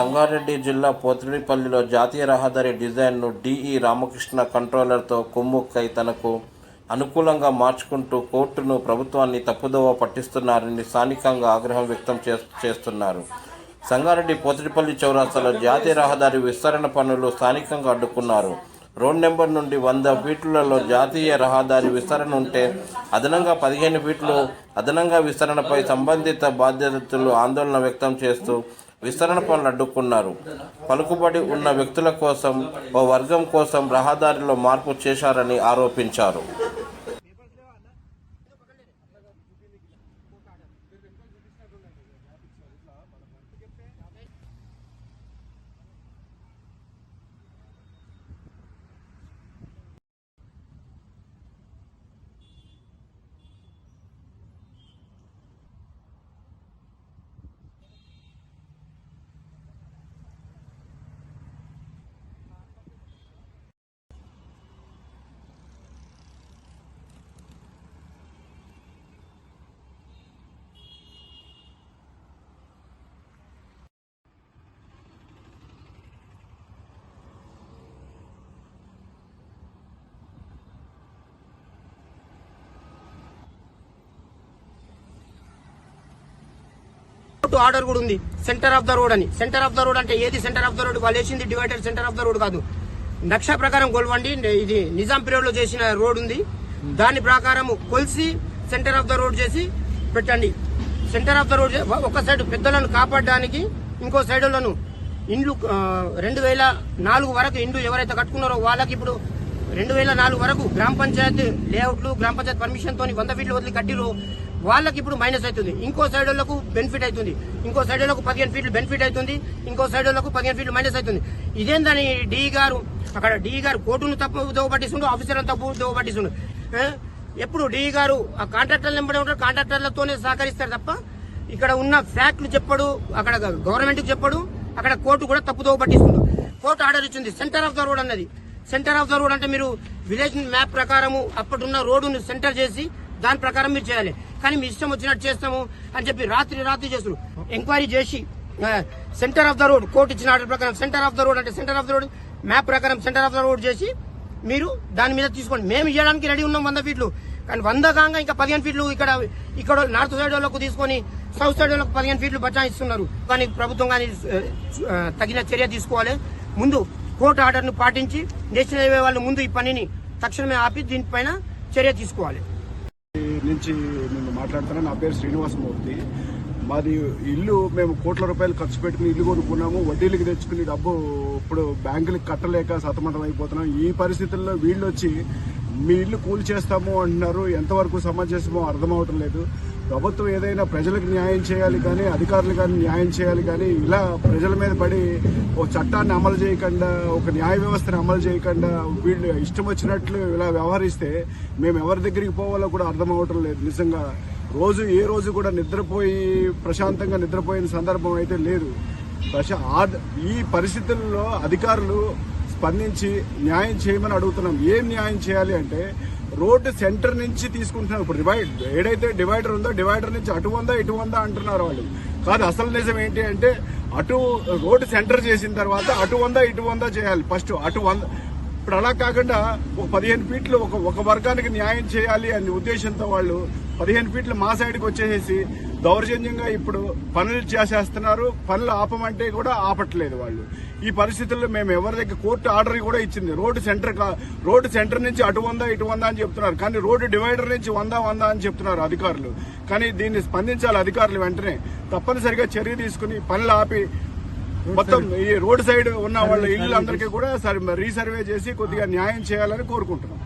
సంగారెడ్డి జిల్లా పోతిరెడ్డిపల్లిలో జాతీయ రహదారి డిజైన్ను డిఈ రామకృష్ణ కంట్రోలర్తో కుమ్ముక్కై తనకు అనుకూలంగా మార్చుకుంటూ కోర్టును ప్రభుత్వాన్ని తప్పుదోవ పట్టిస్తున్నారని స్థానికంగా ఆగ్రహం వ్యక్తం చే చేస్తున్నారు. సంగారెడ్డి పోతుడిపల్లి చౌరాస్తాలో జాతీయ రహదారి విస్తరణ పనులు స్థానికంగా అడ్డుకున్నారు. రోడ్ నెంబర్ నుండి వంద ఫీట్లలో జాతీయ రహదారి విస్తరణ ఉంటే అదనంగా పదిహేను ఫీట్లు అదనంగా విస్తరణపై సంబంధిత బాధ్యతలు ఆందోళన వ్యక్తం చేస్తూ విస్తరణ పనులు అడ్డుకున్నారు. పలుకుబడి ఉన్న వ్యక్తుల కోసం ఓ వర్గం కోసం రహదారిలో మార్పు చేశారని ఆరోపించారు. కోర్టు ఆర్డర్ కూడా ఉంది. సెంటర్ ఆఫ్ ద రోడ్ అని. సెంటర్ ఆఫ్ ద రోడ్ అంటే ఏది? సెంటర్ ఆఫ్ ద రోడ్ వాళ్ళు వేసింది divider centre of the road కాదు. నక్ష ప్రకారం కొలవండి ఇది నిజాం పీరియడ్లో చేసిన రోడ్ ఉంది. దాని ప్రకారం కొలిసి సెంటర్ ఆఫ్ ద రోడ్ చేసి పెట్టండి. సెంటర్ ఆఫ్ ద రోడ్ చే- ఒక సైడ్ పెద్దలను కాపాడడానికి ఇంకో సైడ్లను ఇండ్లు రెండు వేల నాలుగు వరకు ఇండ్లు ఎవరైతే కట్టుకున్నారో వాళ్ళకి ఇప్పుడు రెండు వేల నాలుగు వరకు గ్రామ పంచాయత్ లేఅవుట్లు గ్రామ పంచాయత్ పర్మిషన్ తోని వంద ఫీట్లు వదిలి కట్టిరు వాళ్ళకి ఇప్పుడు మైనస్ అవుతుంది. ఇంకో సైడ్ వాళ్ళకు బెనిఫిట్ అవుతుంది. ఇంకో సైడ్ వాళ్ళకు పదిహేను ఫీట్లు బెనిఫిట్ అవుతుంది. ఇంకో సైడ్ వాళ్ళకు పదిహేను ఫీట్లు మైనస్ అవుతుంది. ఇదేందని డి గారు అక్కడ డి గారు కోర్టును తప్పు దోవబట్టిస్తుండు ఆఫీసర్ తప్పు దోవబట్టిస్తుండు. ఎప్పుడు డి గారు ఆ కాంట్రాక్టర్లు వెంబడి ఉంటారు కాంట్రాక్టర్లతోనే సహకరిస్తారు తప్ప ఇక్కడ ఉన్న ఫ్యాక్ట్లు చెప్పడు అక్కడ గవర్నమెంట్కి చెప్పడు అక్కడ కోర్టు కూడా తప్పుదోవ పట్టిస్తుంది కోర్టు ఆర్డర్ ఇచ్చింది. సెంటర్ ఆఫ్ ద రోడ్ అన్నది. సెంటర్ ఆఫ్ ద రోడ్ అంటే మీరు విలేజ్ మ్యాప్ ప్రకారము అప్పుడున్న రోడ్డును సెంటర్ చేసి దాని ప్రకారం మీరు చేయాలి. కానీ మీ ఇష్టం వచ్చినట్టు చేస్తాము అని చెప్పి రాత్రి రాత్రి చేస్తారు ఎంక్వైరీ చేసి centre of the road court ఇచ్చిన ఆర్డర్ ప్రకారం సెంటర్ ఆఫ్ ద రోడ్ అంటే centre of the road map ప్రకారం సెంటర్ ఆఫ్ ద రోడ్ చేసి మీరు దాని మీద తీసుకోండి. మేము ఇవ్వడానికి రెడీ ఉన్నాం వంద ఫీట్లు. కానీ వంద కాగా ఇంకా పదిహేను ఫీట్లు ఇక్కడ ఇక్కడ నార్త్ సైడ్ వాళ్ళకు తీసుకొని సౌత్ సైడ్ వాళ్ళకు పదిహేను ఫీట్లు బచాయిస్తున్నారు. కానీ ప్రభుత్వం కానీ తగిన చర్య తీసుకోవాలి. ముందు కోర్టు ఆర్డర్ను పాటించి నేషనల్ హైవే వాళ్ళు ముందు ఈ పనిని తక్షణమే ఆపి దీనిపైన చర్య తీసుకోవాలి. నుంచి నేను మాట్లాడుతున్నాను నా పేరు శ్రీనివాసమూర్తి మాది ఇల్లు మేము కోట్ల రూపాయలు ఖర్చు పెట్టుకుని ఇల్లు కొనుక్కున్నాము వడ్డీలకి తెచ్చుకుని డబ్బు ఇప్పుడు బ్యాంకులకు కట్టలేక సతమతం అయిపోతున్నాం. ఈ పరిస్థితుల్లో వీళ్ళు వచ్చి మీ ఇల్లు కూల్ చేస్తాము అంటున్నారు ఎంతవరకు సమంజసమో అర్థమవటం లేదు. ప్రభుత్వం ఏదైనా ప్రజలకు న్యాయం చేయాలి కానీ అధికారులు కానీ న్యాయం చేయాలి కానీ ఇలా ప్రజల మీద పడి ఒక చట్టాన్ని అమలు చేయకుండా ఒక న్యాయ వ్యవస్థను అమలు చేయకుండా వీళ్ళు ఇష్టం వచ్చినట్లు ఇలా వ్యవహరిస్తే మేము ఎవరి దగ్గరికి పోవాలో కూడా అర్థం అవటం లేదు. నిజంగా రోజు ఏ రోజు కూడా నిద్రపోయి ప్రశాంతంగా నిద్రపోయిన సందర్భం అయితే లేదు. ప్రశా ఆ- ఈ పరిస్థితుల్లో అధికారులు స్పందించి న్యాయం చేయమని అడుగుతున్నాం. ఏం న్యాయం చేయాలి అంటే రోడ్డు సెంటర్ నుంచి తీసుకుంటున్నారు ఇప్పుడు డివైడ్ ఏడైతే డివైడర్ ఉందో డివైడర్ నుంచి అటు ఉందా ఇటు ఉందా అంటున్నారు వాళ్ళు. కాదు అసలు నిజం ఏంటి అంటే అటు రోడ్డు సెంటర్ చేసిన తర్వాత అటు ఉందా ఇటు ఉందా చేయాలి. ఫస్ట్ అటు వంద ఇప్పుడు అలా కాకుండా ఒక పదిహేను ఫీట్లు ఒక ఒక వర్గానికి న్యాయం చేయాలి అనే ఉద్దేశంతో వాళ్ళు పదిహేను ఫీట్లు మా సైడ్కి వచ్చేసేసి దౌర్జన్యంగా ఇప్పుడు పనులు చేసేస్తున్నారు. పనులు ఆపమంటే కూడా ఆపట్లేదు వాళ్ళు. ఈ పరిస్థితుల్లో మేము ఎవరి దగ్గర కోర్టు ఆర్డర్ కూడా ఇచ్చింది. రోడ్డు సెంటర్ కా- రోడ్డు సెంటర్ నుంచి అటు వందా ఇటు వందా అని చెప్తున్నారు. కానీ రోడ్డు డివైడర్ నుంచి వందా వందా అని చెప్తున్నారు అధికారులు. కానీ దీన్ని స్పందించాలి అధికారులు వెంటనే. తప్పనిసరిగా చర్య తీసుకుని పనులు ఆపి మొత్తం ఈ రోడ్ సైడ్ ఉన్న వాళ్ళ ఇల్లు అందరికీ కూడా రీసర్వే చేసి కొద్దిగా న్యాయం చేయాలని కోరుకుంటున్నాం.